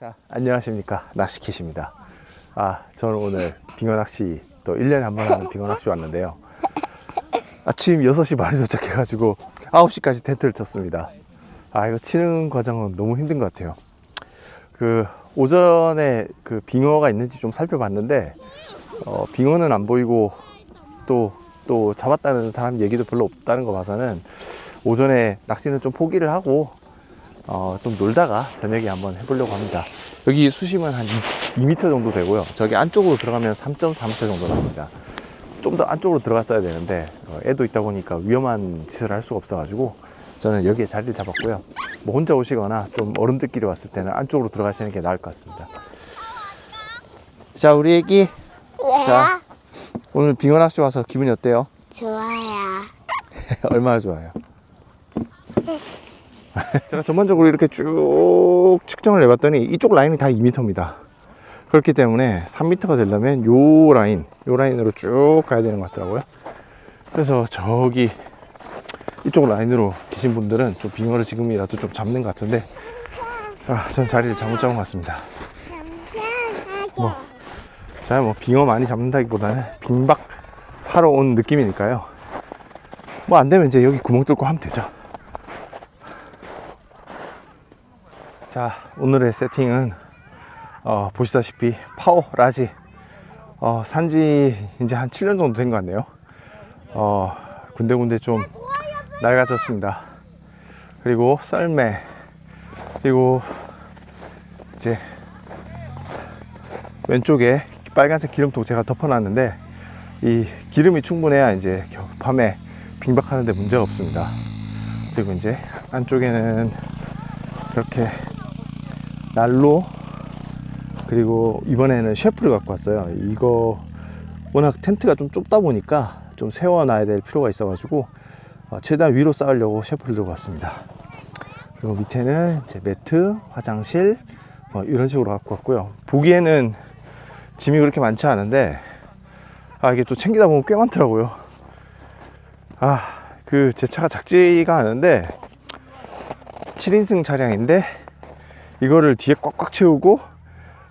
자, 안녕하십니까. 낚시캣입니다. 아, 저는 오늘 빙어 낚시 또 1년에 한 번 하는 빙어 낚시 왔는데요. 아침 6시 반에 도착해가지고 9시까지 텐트를 쳤습니다. 아, 이거 치는 과정은 너무 힘든 것 같아요. 그, 오전에 그 빙어가 있는지 좀 살펴봤는데, 어, 빙어는 안 보이고 또, 또 잡았다는 사람 얘기도 별로 없다는 거 봐서는 오전에 낚시는 좀 포기를 하고 어, 좀 놀다가 저녁에 한번 해보려고 합니다. 여기 수심은 한 2, m 정도 되고요. 저기 안쪽으로 들어가면 3.4m 정도 나옵니다. 좀 더 안쪽으로 들어갔어야 되는데 어, 애도 있다 보니까 위험한 짓을 할 수가 없어가지고 저는 여기에 자리를 잡았고요. 뭐 혼자 오시거나 좀 어른들끼리 왔을 때는 안쪽으로 들어가시는 게 나을 것 같습니다. 자, 우리 애기 왜? 자. 오늘 빙어 낚시 와서 기분이 어때요? 좋아요. 얼마나 좋아요? 제가 전반적으로 이렇게 쭉 측정을 해봤더니 이쪽 라인이 다 2m입니다. 그렇기 때문에 3m가 되려면 요 라인, 요 라인으로 쭉 가야 되는 것 같더라고요. 그래서 저기 이쪽 라인으로 계신 분들은 좀 빙어를 지금이라도 좀 잡는 것 같은데, 아, 전 자리를 잘못 잡은 것 같습니다. 뭐, 제가 뭐 빙어 많이 잡는다기보다는 빙박 하러 온 느낌이니까요. 뭐 안 되면 이제 여기 구멍 뚫고 하면 되죠. 자, 오늘의 세팅은 어, 보시다시피 파워 라지 어, 산지 이제 한 7년 정도 된 것 같네요. 어, 군데군데 좀 낡아졌습니다. 그리고 썰매 그리고 이제 왼쪽에 빨간색 기름통 제가 덮어놨는데 이 기름이 충분해야 이제 겨- 밤에 빙박하는데 문제가 없습니다. 그리고 이제 안쪽에는 이렇게 난로 그리고 이번에는 셰프를 갖고 왔어요. 이거 워낙 텐트가 좀 좁다 보니까 좀 세워놔야 될 필요가 있어 가지고 어, 최대한 위로 쌓으려고 셰프를 들고 왔습니다. 그리고 밑에는 이제 매트, 화장실 뭐 이런 식으로 갖고 왔고요. 보기에는 짐이 그렇게 많지 않은데 아 이게 또 챙기다 보면 꽤 많더라고요. 아 그 제 차가 작지가 않은데 7인승 차량인데 이거를 뒤에 꽉꽉 채우고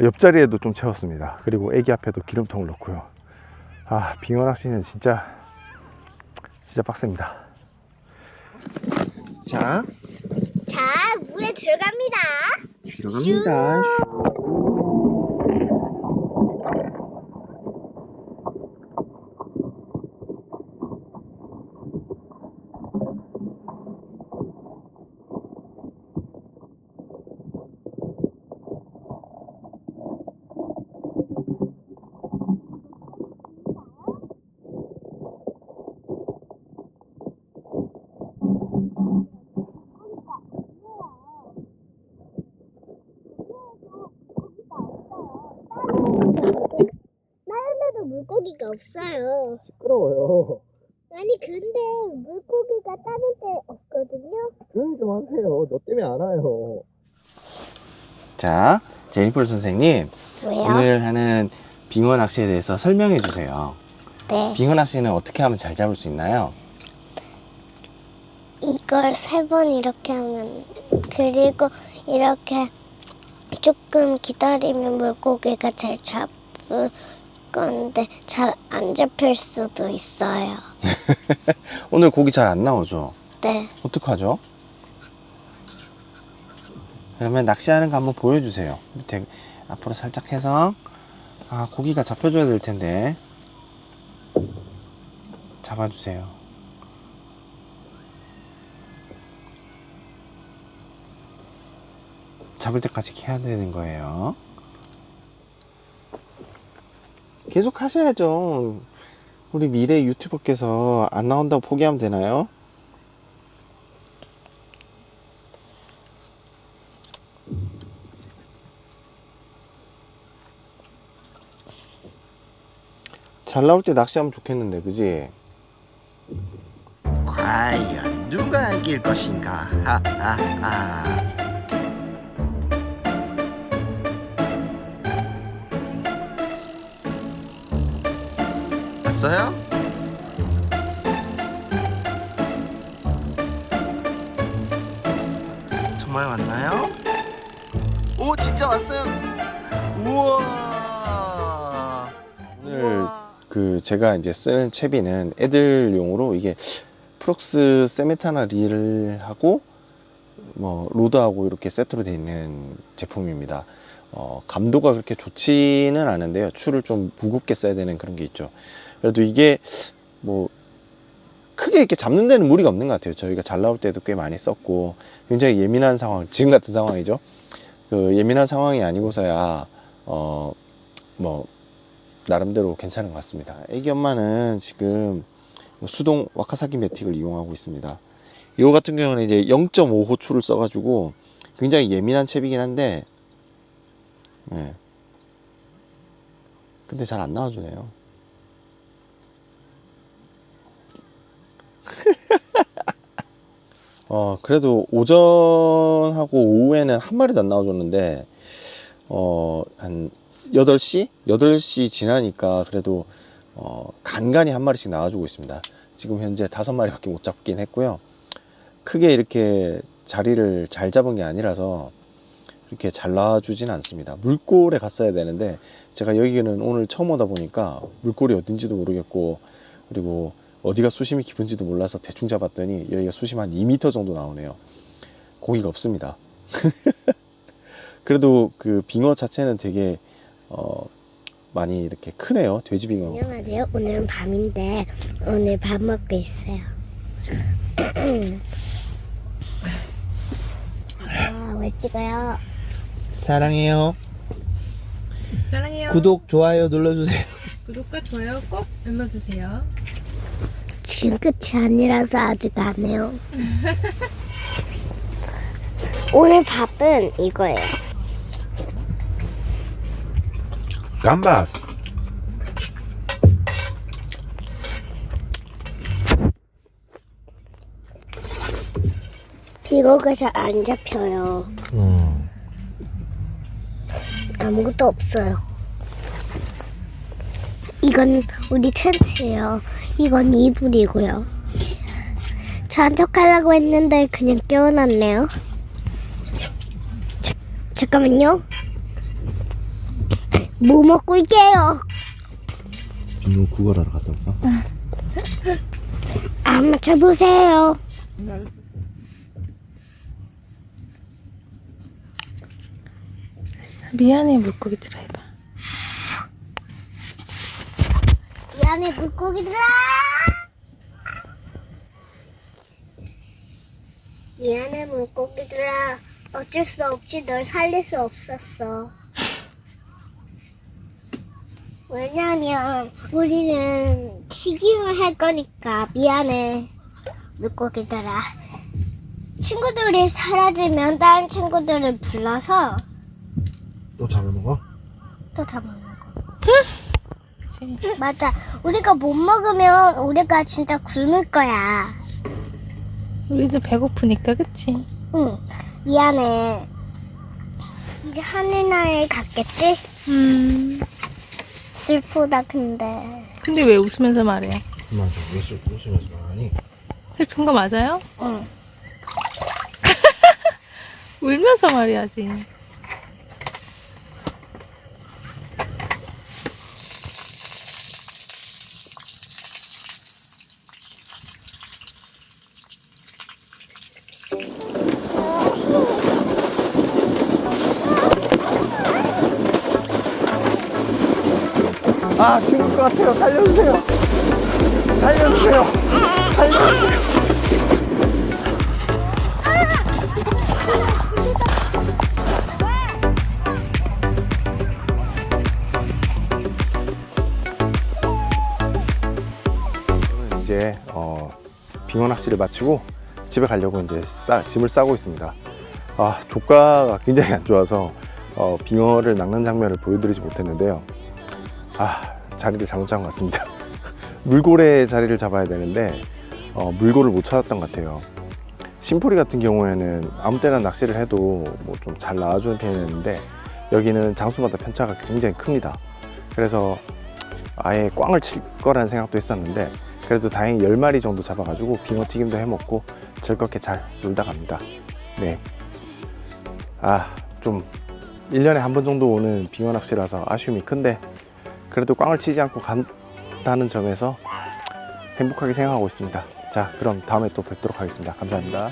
옆자리에도 좀 채웠습니다. 그리고 애기 앞에도 기름통을 넣고요. 아 빙어 낚시는 진짜 진짜 빡셉니다. 자 자, 물에 들어갑니다. 들어갑니다. 나름대로 물고기가 없어요. 시끄러워요. 아니 근데 물고기가 다른 데 없거든요. 조용히 좀 하세요. 너 때문에 안 와요. 자, 제니폴 선생님, 왜요? 오늘 하는 빙어 낚시에 대해서 설명해 주세요. 네. 빙어 낚시는 어떻게 하면 잘 잡을 수 있나요? 이걸 세 번 이렇게 하면 그리고 이렇게 조금 기다리면 물고기가 잘 잡을 건데 잘 안 잡힐 수도 있어요. 오늘 고기 잘 안 나오죠? 네. 어떡하죠? 그러면 낚시하는 거 한번 보여주세요. 밑에 앞으로 살짝 해서 아 고기가 잡혀줘야 될 텐데 잡아주세요. 잡을 때까지 해야 되는 거예요. 계속 하셔야죠. 우리 미래 유튜버께서 안 나온다고 포기하면 되나요? 잘 나올 때 낚시하면 좋겠는데, 그지? 과연 누가 이길 것인가? 하하하. 왔어요? 정말 왔나요? 오 진짜 왔어요 우와 오늘. 그 제가 이제 쓰는 채비는 애들용으로 이게 프록스 세메타나 릴을 하고 뭐 로드하고 이렇게 세트로 되어 있는 제품입니다. 어, 감도가 그렇게 좋지는 않은데요. 추를 좀 무겁게 써야 되는 그런 게 있죠. 그래도 이게 뭐 크게 이렇게 잡는 데는 무리가 없는 것 같아요. 저희가 잘 나올 때도 꽤 많이 썼고 굉장히 예민한 상황, 지금 같은 상황이죠. 그 예민한 상황이 아니고서야 어 뭐 나름대로 괜찮은 것 같습니다. 애기 엄마는 지금 수동 와카사키 매틱을 이용하고 있습니다. 이거 같은 경우는 이제 0.5 호출을 써가지고 굉장히 예민한 채비긴 한데, 네. 근데 잘 안 나와주네요. 어, 그래도 오전하고 오후에는 한 마리도 안 나와줬는데, 어, 한 8시? 8시 지나니까 그래도 어, 간간히 한 마리씩 나와주고 있습니다. 지금 현재 다섯 마리밖에 못 잡긴 했고요. 크게 이렇게 자리를 잘 잡은 게 아니라서 이렇게 잘 나와주진 않습니다. 물골에 갔어야 되는데 제가 여기는 오늘 처음 오다 보니까 물골이 어딘지도 모르겠고 그리고 어디가 수심이 깊은지도 몰라서 대충 잡았더니 여기가 수심 한 2m 정도 나오네요. 고기가 없습니다. 그래도 그 빙어 자체는 되게 어 많이 이렇게 크네요. 돼지 빙어. 안녕하세요. 오늘은 밤인데 오늘 밥 먹고 있어요. 아, 왜 찍어요? 사랑해요. 사랑해요. 구독, 좋아요 눌러주세요. 구독과 좋아요 꼭 눌러주세요. 지금 끝이 아니라서 아직 안 해요. 오늘 밥은 이거예요. 깜박. 빙어가 잘 안 잡혀요. 음. 아무것도 없어요. 이건 우리 텐트예요. 이건 이불이고요. 잔척하려고 했는데 그냥 깨어났네요. 자, 잠깐만요. 뭐 먹고 있게요? 이거 구걸하러 갔다 올까? 안 맞춰보세요. 미안해 물고기 드라이버. 안해 물고기들아. 미안해 물고기들아. 어쩔 수 없이 널 살릴 수 없었어. 왜냐면 우리는 튀김을 할 거니까 미안해 물고기들아. 친구들이 사라지면 다른 친구들을 불러서 또 잡아먹어? 또 잡아먹어. 맞아. 우리가 못 먹으면 우리가 진짜 굶을 거야. 우리도 배고프니까 그치? 응. 미안해. 이제 하늘나라에 갔겠지? 음. 슬프다 근데. 근데 왜 웃으면서 말해? 맞아. 왜 술, 웃으면서 말하니? 슬픈 거 맞아요? 응. 울면서 말해야지. 아 죽을 것 같아요. 살려주세요. 살려주세요. 살려주세요. 어, 빙어 낚시를 마치고 집에 가려고 이제 싸, 짐을 싸고 있습니다. 아 조가가 굉장히 안 좋아서 어, 빙어를 낚는 장면을 보여드리지 못했는데요. 아 자리를 잘못 잡은 것 같습니다. 물고래 자리를 잡아야 되는데 어, 물고를 못 찾았던 것 같아요. 심포리 같은 경우에는 아무 때나 낚시를 해도 뭐 좀 잘 나와주는 편이었는데 여기는 장수마다 편차가 굉장히 큽니다. 그래서 아예 꽝을 칠 거라는 생각도 했었는데 그래도 다행히 10마리 정도 잡아가지고 빙어 튀김도 해먹고 즐겁게 잘 놀다 갑니다. 네. 아, 좀 1년에 한 번 정도 오는 빙어 낚시라서 아쉬움이 큰데 그래도 꽝을 치지 않고 간다는 점에서 행복하게 생각하고 있습니다. 자, 그럼 다음에 또 뵙도록 하겠습니다. 감사합니다.